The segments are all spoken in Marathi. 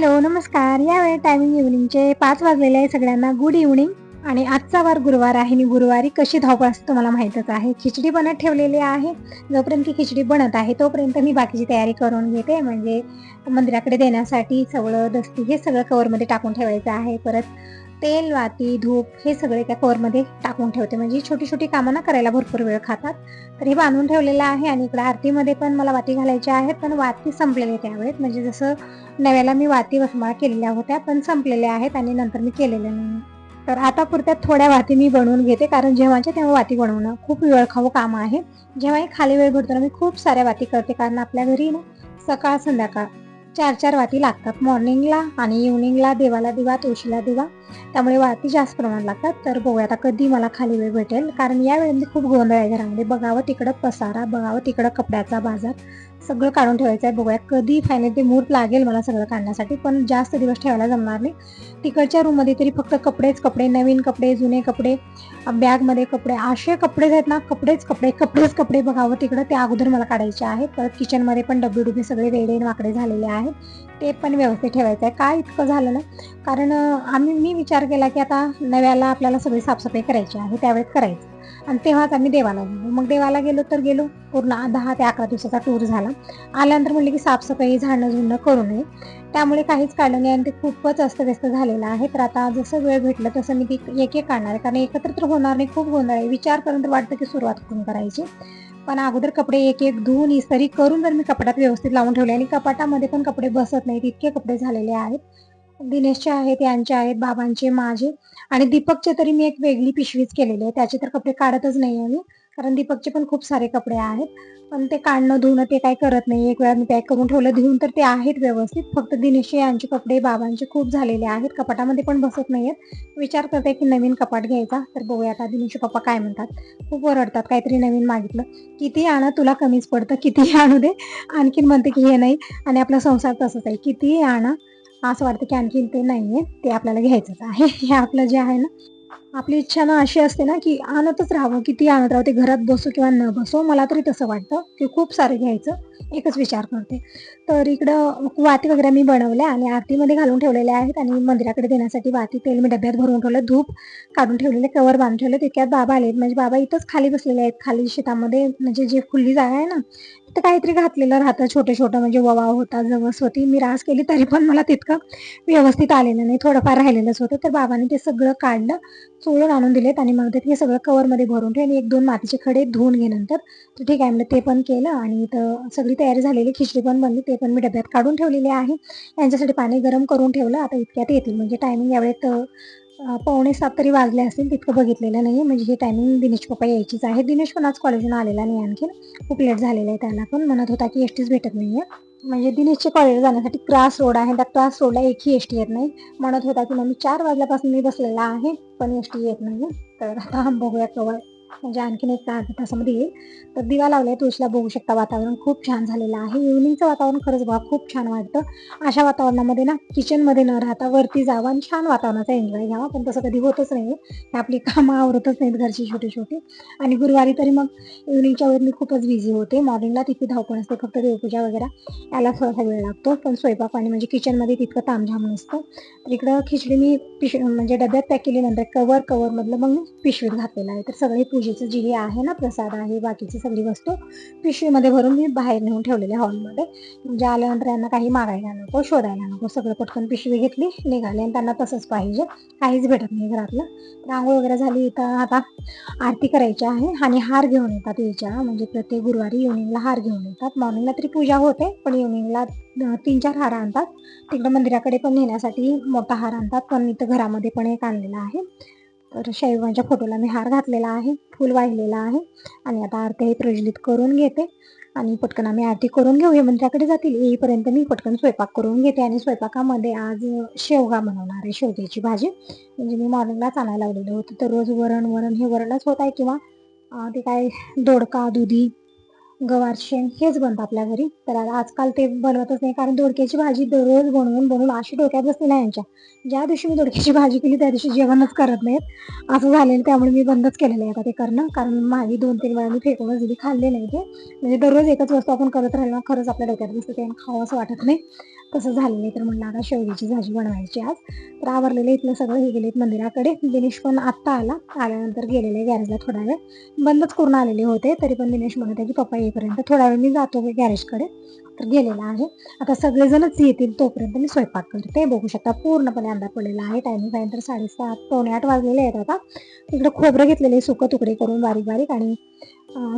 हॅलो नमस्कार. यावेळी टायमिंग इव्हनिंगचे पाच वाजलेले आहे सगळ्यांना. गुड इव्हनिंग आणि आजचा वार गुरुवार आहे. आणि गुरुवारी कशी धावपळ असते तुम्हाला माहीतच आहे. खिचडी बनत ठेवलेली आहे. जोपर्यंत ती खिचडी बनत आहे तोपर्यंत मी बाकीची तयारी करून घेते. म्हणजे मंदिराकडे देण्यासाठी सगळं दस्ती हे सगळं कवरमध्ये टाकून ठेवायचं आहे. परत तेल वाती धूप हे सगळे त्या कवरमध्ये टाकून ठेवते. म्हणजे छोटी छोटी कामं ना करायला भरपूर वेळ खातात. तर हे बांधून ठेवलेलं आहे आणि इकडे आरतीमध्ये पण मला वाती घालायच्या आहेत पण वाती संपलेली त्यावेळेस म्हणजे जसं नव्याला मी वाती वसमाळ केलेल्या होत्या पण संपलेल्या आहेत आणि नंतर मी केलेल्या नाही. तर आता पुरत्या थोड्या वाती मी बनवून घेते कारण जेव्हाच्या तेव्हा वाती बनवणं खूप वेळखाऊ काम आहे. जेव्हाही खाली वेळ भेटतो ना मी खूप साऱ्या वाती करते कारण आपल्या घरी ना सकाळ संध्याकाळ चार चार वाती लागतात मॉर्निंगला आणि इव्हनिंगला देवाला दिवा तुळशीला दिवा. त्यामुळे वाती जास्त प्रमाणात लागतात. तर बघूया आता कधी मला खाली वेळ भेटेल. कारण या वेळेमध्ये खूप गोंधळ आहे घरामध्ये. बघावं तिकडं पसारा बघावं तिकडं कपड्याचा बाजार. सगळं काढून ठेवायचं आहे. बघूया कधी फायनल ते मूर्त लागेल मला सगळं काढण्यासाठी पण जास्त दिवस ठेवायला जमणार नाही. तिकडच्या रूममध्ये तरी फक्त कपडेच कपडे नवीन कपडे जुने कपडे बॅगमध्ये कपडे असे कपडेच आहेत ना कपडेच कपडे कपडेच कपडे बघावं तिकडं. ते अगोदर मला काढायचे आहेत. परत किचनमध्ये पण डबे डुबे सगळे वेडे वाकडे झालेले आहेत. ते पण व्यवस्थित ठेवायचं आहे. काय इतकं झालं ना? कारण आम्ही मी विचार केला की आता नव्याला आपल्याला सगळी साफसफाई करायची आहे. त्यावेळेस करायचं. आणि तेव्हाच आम्ही देवाला गेलो. मग देवाला गेलो तर गेलो. पूर्ण दहा ते अकरा दिवसाचा टूर झाला. आल्यानंतर म्हणले की साफसफाई झाडणं झुडणं करू नये. त्यामुळे काहीच काढलं नाही आणि ते खूपच अस्तव्यस्त झालेलं आहे. तर आता जसं वेळ भेटलं तसं मी ती एक एक काढणार आहे. कारण एकत्र तर होणार नाही खूप होणार आहे. विचार करून तर वाटतं की सुरुवात करून करायची. पण अगोदर कपडे एक एक धुवून इस्त्री करून जर मी कपाटात व्यवस्थित लावून ठेवले आणि कपाटामध्ये पण कपडे बसत नाहीत इतके कपडे झालेले आहेत. दिनेशचे आहेत यांचे आहेत बाबांचे माझे. आणि दीपकचे तरी मी एक वेगळी पिशवीच केलेली आहे. त्याचे तर कपडे काढतच नाही आहे मी. कारण दीपकचे पण खूप सारे कपडे आहेत. पण ते काढणं धुणं ते काही करत नाही. एक वेळा मी पॅक करून ठेवलं धुवून तर ते आहेत व्यवस्थित. फक्त दिनेश यांचे कपडे बाबांचे खूप झालेले आहेत. कपाटामध्ये पण बसत नाही आहेत विचार करते की नवीन कपाट घ्यायचा. तर बघूया आता दिनेश पप्पा काय म्हणतात. खूप ओरडतात काहीतरी नवीन मागितलं. किती आणा तुला कमीच पडतं. कितीही आणू दे. आणखीन म्हणते की हे नाही. आणि आपला संसार तसंच आहे. कितीही आणा. असं वाटतं की आणखीन ते नाही आहे ते आपल्याला घ्यायचंच आहे. हे आपलं जे आहे ना आपली इच्छा ना अशी असते ना की आणतच राहावं किती आणत राहते घरात बसो किंवा न बसो. मला तरी तसं वाटतं की खूप सारं घ्यायचं एकच विचार करते. तर इकडं वाती वगैरे मी बनवल्या आणि आरतीमध्ये घालून ठेवलेल्या आहेत आणि मंदिराकडे देण्यासाठी वाती तेल मी डब्यात भरून ठेवलं धूप काढून ठेवलेले कवर बांधून ठेवले. तितक्यात बाबा आले म्हणजे बाबा इथंच खाली बसलेले आहेत खाली शेतामध्ये. म्हणजे जे खुल्ली जागा आहे ना तर काहीतरी घातलेलं राहतं छोटं छोटं म्हणजे ववा होता जवस होती. मी रास केली तरी पण मला तितकं व्यवस्थित आलेलं नाही थोडंफार राहिलेलंच होतं. तर बाबाने ते सगळं काढलं चोळून आणून दिलेत आणि मग ते सगळं कवरमध्ये भरून ठेवले एक दोन मातीचे खडे धुवून घे नंतर. तर ठीक आहे म्हणजे ते पण केलं आणि इथं सगळी तयारी झालेली खिचडी पण बनली ते पण मी डब्यात काढून ठेवलेली आहे. यांच्यासाठी पाणी गरम करून ठेवलं आता इतक्यात येतील. म्हणजे टायमिंग यावेळेत पावणे सात तरी वाजले असतील तितकं बघितलेलं नाही म्हणजे हे टायमिंग दिनेश पप्पा यायचीच आहे. दिनेश पण आज कॉलेजला आलेला नाही आणखीन. खूप लेट झालेला आहे त्याला पण. म्हणत होता की एस टीच भेटत नाही आहे म्हणजे दिनेशच्या कॉलेजला जाण्यासाठी क्रास रोड आहे. त्या क्रास रोडला एकही एस टी येत नाही. म्हणत होता की मग चार वाजल्यापासून मी बसलेला आहे पण एस टी येत नाही तर आता बघूया कवळ म्हणजे आणखीन एक अर्धा तासामध्ये येईल. तर दिवा लावलाय तुळशीला बघू शकता वातावरण खूप छान झालेलं आहे. इव्हनिंगचं वातावरण खरंच बघा खूप छान वाटतं. अशा वातावरणामध्ये ना किचनमध्ये न राहता वरती जावं आणि छान वातावरणाचा एन्जॉय घ्यावा. पण तसं कधी होतच नाही आपली कामं आवरतच नाहीत घरची छोटी छोटी आणि गुरुवारी तरी मग इव्हनिंगच्या वेळेत मी खूपच बिझी होते. मॉर्निंगला तिथे धावपण असते फक्त देवपूजा वगैरे. याला थोडासा वेळ लागतो. पण स्वयंपाक आणि म्हणजे किचनमध्ये तितकं तामझाम नसतं. तर इकडं खिचडी मी पिश म्हणजे डब्यात पॅक केल्यानंतर कवर कवरमधलं मग पिशवीत घातलेलं आहे. तर सगळे पूजेचं जे हे आहे ना प्रसाद आहे बाकीची सगळी वस्तू पिशवीमध्ये भरून मी बाहेर नेऊन ठेवलेले हॉलमध्ये. म्हणजे आल्यानंतर यांना काही मागायला नको शोधायला नको सगळं पटकन पिशवी घेतली निघाली आणि त्यांना तसंच पाहिजे. काहीच भेटत नाही घरातलं. तर आंघोळ वगैरे झाली तर आता आरती करायची आहे आणि हार घेऊन येतात याच्या म्हणजे प्रत्येक गुरुवारी इव्हनिंगला हार घेऊन येतात. मॉर्निंगला तरी पूजा होते पण इव्हनिंगला तीन चार हार आणतात. तिकडं मंदिराकडे पण नेण्यासाठी मोठा हार आणतात पण इथं घरामध्ये पण एक आणलेला आहे. तर शैवांच्या फोटोला मी हार घातलेला आहे फूल वाहिलेला आहे आणि आता आरती हे प्रज्वलित करून घेते. आणि पटकन आम्ही आरती करून घेऊ हे म्हणजे मंदिराकडे जातील. येईपर्यंत मी पटकन स्वयंपाक करून घेते आणि स्वयंपाकामध्ये आज शेवगा बनवणार आहे शेवग्याची भाजी. म्हणजे मी मॉर्निंगलाच आणायला लावलेलं होतं तर रोज वरण वरण हे वरणच होत आहे किंवा ते काय दोडका दुधी गवार शेण हेच बनतं आपल्या घरी. तर आजकाल ते बनवतच नाही कारण दोडक्याची भाजी दररोज बनवून बनवून अशी डोक्यात बसली नाही यांच्या. ज्या दिवशी मी दोडक्याची भाजी केली त्या दिवशी जेवणच करत नाहीत. असं झालेलं त्यामुळे मी बंदच केलेलं आहे आता ते करणं. कारण माझी दोन तीन वेळा मी फेकूनच दिली खाल्ले नाही ते. म्हणजे दररोज एकच वस्तू आपण करत राहिलो खरंच आपल्या डोक्यात बसतं ते खावं असं वाटत नाही. तसं झालेलं आहे तर म्हणलं आता शेवग्याची भाजी बनवायची आज. तर आवरलेलं इथलं सगळं हे गेलेत मंदिराकडे. दिनेश पण आत्ता आला. आल्यानंतर गेलेले गॅरेजला थोडा वेळ. बंदच करून आलेले होते. तरी पण दिनेश म्हणत आहे की पप्पा येईपर्यंत थोडा वेळ मी जातो गॅरेजकडे. तर गेलेला आहे. आता सगळेजणच येतील तोपर्यंत मी स्वयंपाक करते. बघू शकता पूर्णपणे अंधार पडलेला आहे. टायमिंग आहे तर साडेसात पावणे आठ वाजलेले आहेत आता. तिकडे खोबरं घेतलेले सुकं तुकडे करून बारीक बारीक आणि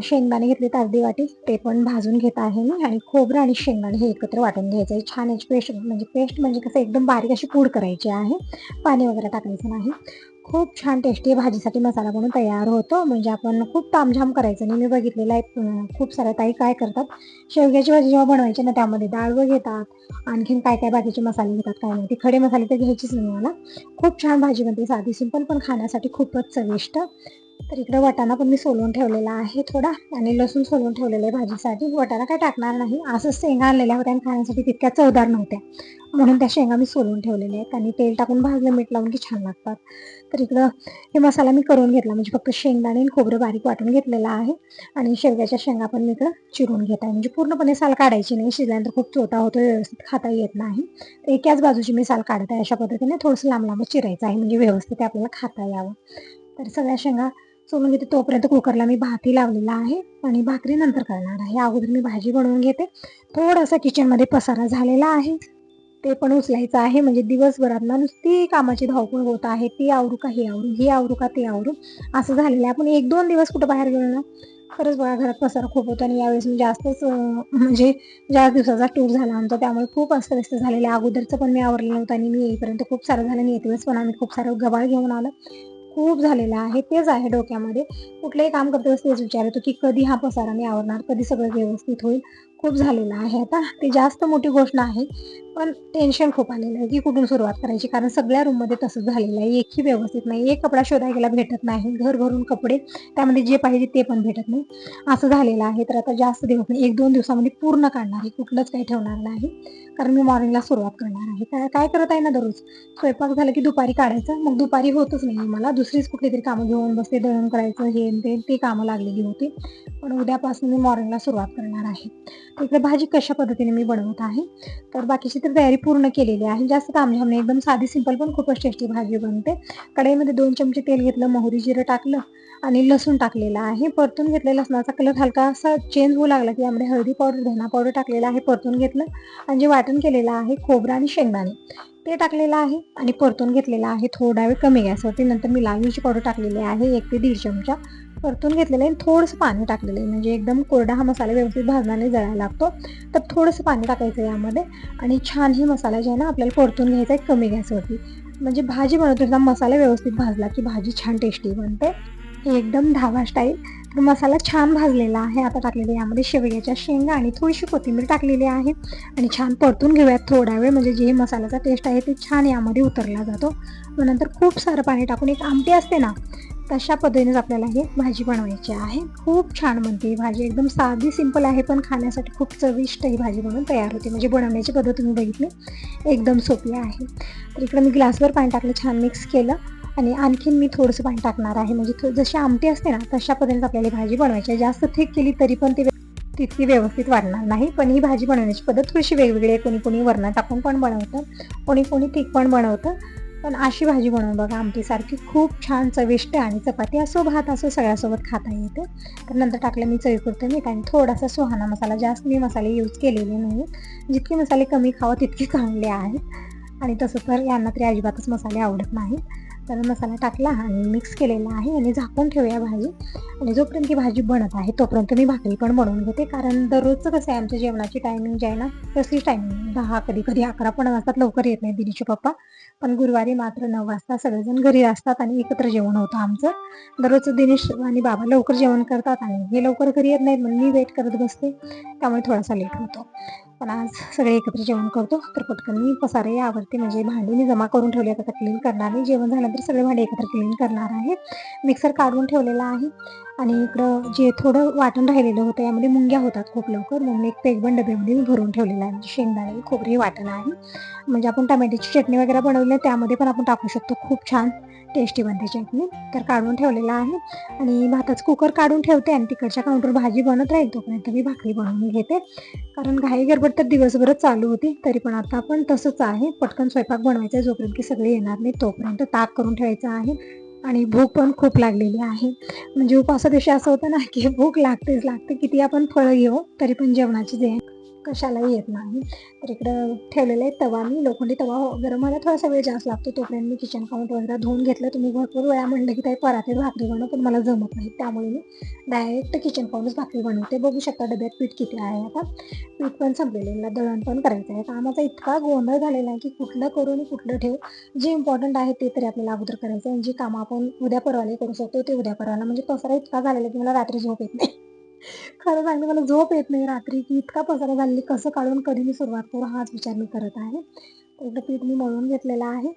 शेंगदाणे घेतले अर्धी वाटी ते पण भाजून घेत आहे मी. आणि खोबरं आणि शेंगदाणे हे एकत्र वाटून घ्यायचं. आहे छान याची पेस्ट म्हणजे पेस्ट म्हणजे कसं एकदम बारीक अशी पूड करायची आहे. पाणी वगैरे टाकायचं नाही. खूप छान टेस्टी भाजीसाठी मसाला बनवून तयार होतो. म्हणजे आपण खूप तामझाम करायचं नाही. मी बघितलेलं आहे. खूप साऱ्या ताई काय करतात? शेवग्याची भाजी जेव्हा बनवायची ना त्यामध्ये डाळ व घेतात. आणखीन काय काय बाकीचे मसाले घेतात काय नाही. ते खडे मसाले तर घ्यायचीच नाही मला. खूप छान भाजी बनते. साधी सिंपल पण खाण्यासाठी खूपच चविष्ट. तर इकडे वाटाणा पण मी सोलून ठेवलेला आहे थोडा आणि लसूण सोलून ठेवलेलं आहे भाजीसाठी. वाटाणा काय टाकणार नाही. असंच शेंगा आणलेल्या होत्या आणि खाण्यासाठी तितक्या चवदार नव्हत्या. म्हणून त्या शेंगा मी सोलून ठेवलेल्या आहेत आणि तेल टाकून भाजलं मीठ लावून की छान लागतात. तर इकडं हे मसाला मी करून घेतला. म्हणजे फक्त शेंगदाणे आणि खोबरं बारीक वाटून घेतलेलं आहे आणि शेवग्याच्या शेंगा पण मी इकडं चिरून घेत आहे. म्हणजे पूर्णपणे साल काढायची नाही. शिजल्यानंतर खूप चोटा होतो व्यवस्थित खाता येत नाही. तर एकाच बाजूची मी साल काढत आहे अशा पद्धतीने थोडंसं लांब लांब चिरायचं आहे. म्हणजे व्यवस्थित आपल्याला खाता यावं. तर सगळ्या शेंगा सोलून घेते म्हणजे तोपर्यंत कुकरला मी भातही लावलेला आहे आणि भाकरी नंतर करणार आहे. अगोदर मी भाजी बनवून घेते. थोडासा किचनमध्ये पसारा झालेला आहे. ते पण उचलायचं आहे. म्हणजे दिवसभरात ना नुसती कामाची धावपळ होत आहे. ती आवरू का हे आवरू हे आवरू का ते आवरू असं झालेलं आहे. आपण एक दोन दिवस कुठं बाहेर गेलो ना खरंच बघा घरात पसारा खूप होतो आणि यावेळेस मी जास्तच म्हणजे जास्त दिवसाचा टूर झाला आमचा त्यामुळे खूप अस्तव्यस्त झालेलं आहे. अगोदरचं पण मी आवरलेलं नव्हतं आणि मी येईपर्यंत खूप सारं झालं आणि येतेवेळेस पण आम्ही खूप सारं गबाळ घेऊन आलो. खूप झालेलं आहे. तेच आहे डोक्यामध्ये. कुठलंही काम करते तेच विचार येतो की कधी हा पसारा मी आवडणार कधी सगळं व्यवस्थित होईल? खूप झालेलं आहे आता. ते जास्त मोठी गोष्ट आहे. पण टेन्शन खूप आलेलं आहे की कुठून सुरुवात करायची? कारण सगळ्या रूममध्ये तसंच झालेलं आहे. एकही व्यवस्थित नाही. एक कपडा शोधायला भेटत नाही. घर भरून कपडे त्यामध्ये जे पाहिजे ते पण भेटत नाही. असं झालेलं आहे. तर आता जास्त दिवस नाही. एक दोन दिवसामध्ये पूर्ण काढणार आहे. कुठलंच काही ठेवणार नाही. कारण मी मॉर्निंगला सुरुवात करणार आहे. काय काय करत आहे ना दररोज? स्वयंपाक झाला की दुपारी काढायचं. मग दुपारी होतच नाही मला. दुसरीच कुठली तरी कामं घेऊन बसते दळण करायचं हे ते. ते कामं लागलेली होती. पण उद्यापासून मी मॉर्निंगला सुरुवात करणार आहे. तर इकडे भाजी कशा पद्धतीने मी बनवत आहे? तर बाकीचे तर तयारी पूर्ण केलेली आहे. जास्त तामझाम नाही. एकदम साधी सिंपल पण खूपच टेस्टी भाजी बनते. कढईमध्ये दोन चमचे तेल घेतलं मोहरी जिरं टाकलं आणि लसूण टाकलेलं आहे. परतून घेतलेलं लसणाचा कलर हलका असा चेंज होऊ लागला की यामध्ये हळदी पावडर धना पावडर टाकलेला आहे. परतून घेतलं आणि जे वाटण केलेलं आहे खोबरं आणि शेंगदाणे ते टाकलेलं आहे आणि परतून घेतलेलं आहे. थोडा वेळ कमी गॅसवरती. नंतर मी लाल मिरची पावडर टाकलेली आहे. एक ते दीड चमचा. परतून घेतलेलं आहे थोडंसं पाणी टाकलेलं आहे. म्हणजे एकदम कोरडा हा मसाला व्यवस्थित भाजण्याने जळायला लागतो. तर थोडंसं पाणी टाकायचं यामध्ये. आणि छान हे मसाला जे आहे ना आपल्याला परतून घ्यायचा आहे कमी गॅसवरती. म्हणजे भाजी बनवताना मसाला व्यवस्थित भाजला की भाजी छान टेस्टी बनते. एकदम ढाबा स्टाईल तर मसाला छान भाजलेला आहे. आता टाकलेले यामध्ये शेवग्याच्या शेंगा आणि थोडीशी कोथिंबीर टाकलेली आहे. आणि छान परतून घेऊयात थोडा वेळ. म्हणजे जे मसाल्याचा टेस्ट आहे ते छान यामध्ये उतरला जातो. मग नंतर खूप सारं पाणी टाकून एक आमटी असते ना तशा पद्धतीनेच आपल्याला ही भाजी बनवायची आहे. खूप छान बनते ही भाजी. एकदम साधी सिंपल आहे पण खाण्यासाठी खूप चविष्ट ही भाजी बनवून तयार होते. म्हणजे बनवण्याची पद्धत तुम्ही बघितली. एकदम सोपी आहे. तर इकडे मी ग्लासवर पाणी टाकलं छान मिक्स केलं. आणि आणखीन मी थोडंसं पाणी टाकणार आहे. म्हणजे थो- जशी आमटी असते ना तशा पद्धतीने आपल्याला भाजी बनवायची आहे. जास्त थिक केली तरी पण ती तितकी व्यवस्थित वाढणार नाही. पण ही भाजी बनवण्याची पद्धत थोडीशी वेगवेगळी आहे. कोणी कोणी वरणात टाकून पण बनवतं कोणी कोणी थिक पण बनवतं. पण अशी भाजी बनवून बघा आमटीसारखी खूप छान चविष्ट आणि चपाती असो भात असो सगळ्यासोबत खाता येते. तर नंतर टाकलं मी चवीपुरतं मीठ आणि थोडासा सुहाना मसाला. जास्त मी मसाले यूज केलेले नाही जितके मसाले कमी खावा तितके चांगले आहेत. आणि तसं तर यांना तरी अजिबातच मसाले आवडत नाहीत. तर मसाला टाकला आणि मिक्स केलेला आहे आणि झाकून ठेवूया भाजी. आणि जोपर्यंत ती भाजी बनत आहे तोपर्यंत मी भाकरी पण बनवून घेते. कारण दररोजचं कसं आहे आमच्या जेवणाची टायमिंग जी आहे ना तसलीच टायमिंग दहा कधी कधी अकरा पण वाजतात लवकर येत नाही दिदीचे पप्पा. पण गुरुवारी मात्र नऊ वाजता सगळेजण घरी असतात आणि एकत्र जेवण होतं आमचं. दररोजचं दिनेश आणि बाबा लवकर जेवण करतात आणि हे लवकर घरी येत नाहीत म्हणून मी वेट करत बसते. त्यामुळे थोडासा लेट होतो. पण आज सगळे एकत्र जेवण करतो. तर पटकन मी पसारे आवडते म्हणजे भांडी मी जमा करून ठेवली. आता क्लीन करणार नाही जेवण झाल्यानंतर सगळे भांडे एकत्र क्लीन करणार आहे. मिक्सर काढून ठेवलेला आहे. आणि इकडं जे थोडं वाटण राहिलेलं होतं यामध्ये मुंग्या होतात खूप लवकर. म्हणून एक पेगबंद डब्यामध्ये मी भरून ठेवलेला आहे. म्हणजे शेंगदाणे खोबरे वाटण आहे. म्हणजे आपण टमॅटोची चटणी वगैरे बनवली आहे त्यामध्ये पण आपण टाकू शकतो. खूप छान टेस्टी बनते चटणी. तर काढून ठेवलेला आहे. आणि भाताचं कुकर काढून ठेवते आणि तिकडच्या काउंटर भाजी बनत राहील तोपर्यंत मी भाकरी बनवून घेते. कारण घाई गडबड तर दिवसभरच चालू होती. तरी पण आता पण तसंच आहे. पटकन स्वयंपाक बनवायचा आहे जोपर्यंत की सगळे येणार नाही तोपर्यंत ताक करून ठेवायचं आहे. आणि भूक पण खूप लागलेली आहे. म्हणजे उपासा दिवशी असं होतं ना की भूक लागतेच लागते. किती आपण फळं घेऊ तरी पण जेवणाची जे कशालाही येत नाही. तर इकडं ठेवलेला आहे तवा मी. लोखंडी तवा गरम व्हायला थोडासा वेळ जास्त लागतो. तोपर्यंत मी किचन काउंट वगैरे धुवून घेतलं. तुम्ही भरपूर वेळा म्हणलं की काही पराठे भाकरी बनव पण मला जमत नाही. त्यामुळे मी डायरेक्ट किचन काउंटच भाकरी बनवते. बघू शकता डब्यात पीठ किती आहे आता. पीठ पण संपलेलं मला दळण पण करायचं आहे कामाचा इतका गोंधळ झालेला आहे की कुठलं करू आणि कुठलं ठेवू. जे इम्पॉर्टंट आहे ते तरी आपल्याला अगोदर करायचं आहे जी कामं आपण उद्या परवाले करू शकतो ते उद्या परवाला. म्हणजे पसरा इतका झालेला आहे की मला रात्री झोप येत नाही. खरं सांगते मला झोप येत नाही रात्री. की इतका पसारा झालेली कसं काढून कधी मी सुरुवात करू हाच विचार मी करत आहे. एकदा पीठ मी मळून घेतलेलं आहे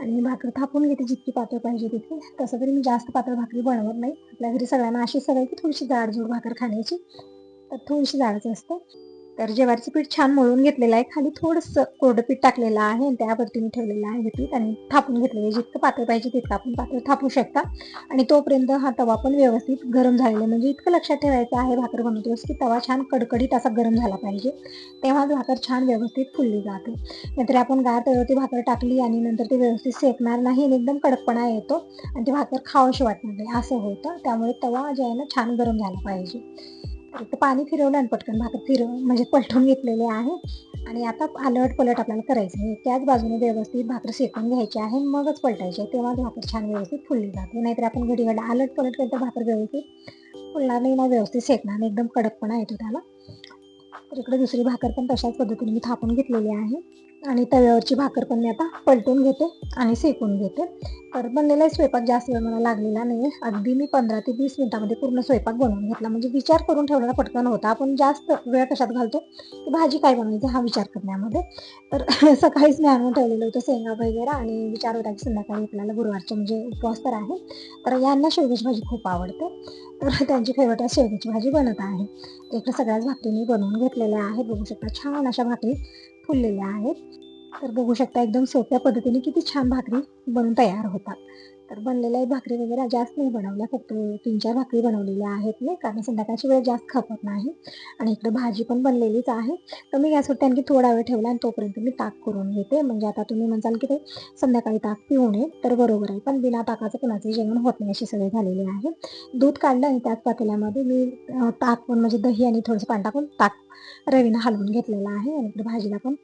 आणि भाकरी थापून घेते जितकी पातळ पाहिजे तिथे तसं तरी मी जास्त पातळ भाकरी बनवत नाही. आपल्या घरी सगळ्यांना अशी सवय की थोडीशी जाडजूड भाकर खाण्याची. तर थोडीशी जाडच असते. तर ज्वारीचं पीठ छान मळून घेतलेलं आहे. खाली थोडंसं कोरडं पीठ टाकलेलं आहे. आणि त्यावरती मी ठेवलेलं आहे हे पीठ आणि थापून घेतलेलं आहे. जितकं पातळ पाहिजे तितकं आपण पातळ थापू शकता. आणि तोपर्यंत हा तवा पण व्यवस्थित गरम झालेला आहे. म्हणजे इतकं लक्षात ठेवायचं आहे भाकर बनवतोस की तवा छान कडकडीत असा गरम झाला पाहिजे. तेव्हाच भाकर छान व्यवस्थित फुलली जाते. नाहीतर आपण गार तव्यावरती भाकर टाकली आणि नंतर ती व्यवस्थित सेकणार नाही आणि एकदम कडकपणा येतो आणि ती भाकर खावशी वाटणार नाही. असं होतं. त्यामुळे तवा जे आहे ना छान गरम झाला पाहिजे. फक्त पाणी फिरवलं आणि पटकन भाकर फिरव म्हणजे पलटून घेतलेले आहे. आणि आता अलट पलट आपल्याला करायचं आहे. त्याच बाजूने व्यवस्थित भाकर शेकून घ्यायची आहे मगच पलटायची आहे. तेव्हा भाकर छान व्यवस्थित फुलली जाते. नाहीतर आपण घडी घडी अलट पलट केलं तर भाकर व्यवस्थित फुलणार नाही ना व्यवस्थित शेकणार नाही. एकदम कडकपणा येतो त्याला. तर इकडे दुसरी भाकर पण तशाच पद्धतीने मी थापून घेतलेली आहे. आणि तव्यावरची भाकर पण मी आता पलटून घेते आणि शेकून घेते. तर बनलेला स्वयंपाक जास्त वेळ मला लागलेला नाही अगदी मी पंधरा ते वीस मिनिटामध्ये पूर्ण स्वयंपाक बनवून घेतला. म्हणजे विचार करून ठेवलेला पटकन होता. आपण जास्त वेळ कशात घालतो? की भाजी काय बनवायची हा विचार करण्यामध्ये. तर सकाळीच मी आणून ठेवलेलं होतं शेंगा वगैरे आणि विचार होता की संध्याकाळी आपल्याला गुरुवारचे म्हणजे उपवास तर आहे. तर यांना शेवग्याची भाजी खूप आवडते. तर त्यांची फेवरेट आहे शेवग्याची भाजी बनत आहे. इकडे सगळ्याच भाकरी मी बनवून घेतलेल्या आहेत. बघू शकता छान अशा भाकरी. फुललेल्या आहेत. तर बघू शकता एकदम सोप्या पद्धतीने किती छान भाकरी बनून तयार होतात. तर बनलेल्या भाकरी वगैरे जास्त नाही बनवल्या. फक्त तीन चार भाकरी बनवलेल्या आहेत मी कारण संध्याकाळची वेळ जास्त खपत नाही. आणि इकडे भाजी पण बनलेलीच आहे. तर मी गॅसवरती आणखी थोडा वेळ ठेवला आणि तोपर्यंत मी ताक करून घेते. म्हणजे आता तुम्ही म्हणसाल की ते संध्याकाळी ताक पिऊ नये तर बरोबर आहे. पण बिना ताकाचं कुणाचं जेवण होत नाही अशी सगळे झालेली आहे. दूध काढलं आणि त्याच पातेल्यामध्ये मी ताक पण म्हणजे दही आणि थोडंसं पाणी टाकून ताक रवीनं हलवून घेतलेला आहे. आणि इकडे भाजीला पण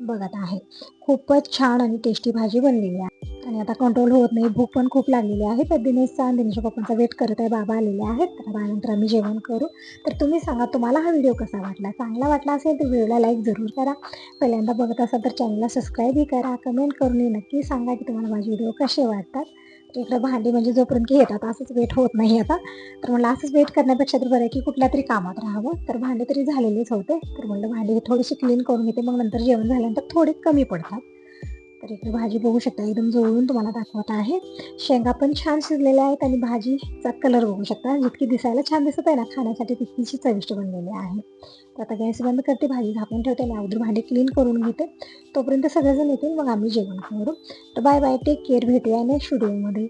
बघत आहे. खूपच छान आणि टेस्टी भाजी बनलेली आहे. आणि आता कंट्रोल होत नाही. भूक पण खूप लागलेली आहे. तर दिनेशचा आणि दिनेशच्या पप्पांचा वेट करत आहे. बाबा आलेले आहेत. तर त्यानंतर आम्ही जेवण करू. तर तुम्ही सांगा तुम्हाला हा व्हिडिओ कसा वाटला? चांगला वाटला असेल तर व्हिडिओला लाईक जरूर करा. पहिल्यांदा बघत असाल तर चॅनलला सबस्क्राईबही करा. कमेंट करून नक्की सांगा की तुम्हाला माझे व्हिडिओ कसे वाटतात. तर इकडं भांडी म्हणजे जोपर्यंत की येतात असंच वेट होत नाही आता. तर म्हणलं असंच वेट करण्यापेक्षा तर बरं आहे की कुठल्या तरी कामात राहावं. तर भांडे तरी झालेलेच होते. तर म्हणलं भांडी थोडीशी क्लीन करून घेते. मग नंतर जेवण झाल्यानंतर थोडे कमी पडतात. तर इकडे भाजी बघू शकता एकदम जवळून तुम्हाला दाखवत आहे. शेंगा पण छान शिजलेल्या आहेत आणि भाजीचा कलर बघू शकता. जितकी दिसायला छान दिसत आहे ना खाण्यासाठी तितकीशी चविष्ट बनलेली आहे. तर आता गॅस बंद करते भाजी झाकून ठेवते आणि अगोदर भांडी क्लीन करून घेते. तोपर्यंत सगळेजण येतील मग आम्ही जेवण करू. तर बाय बाय टेक केअर भेटूया नेक्स्ट व्हिडिओमध्ये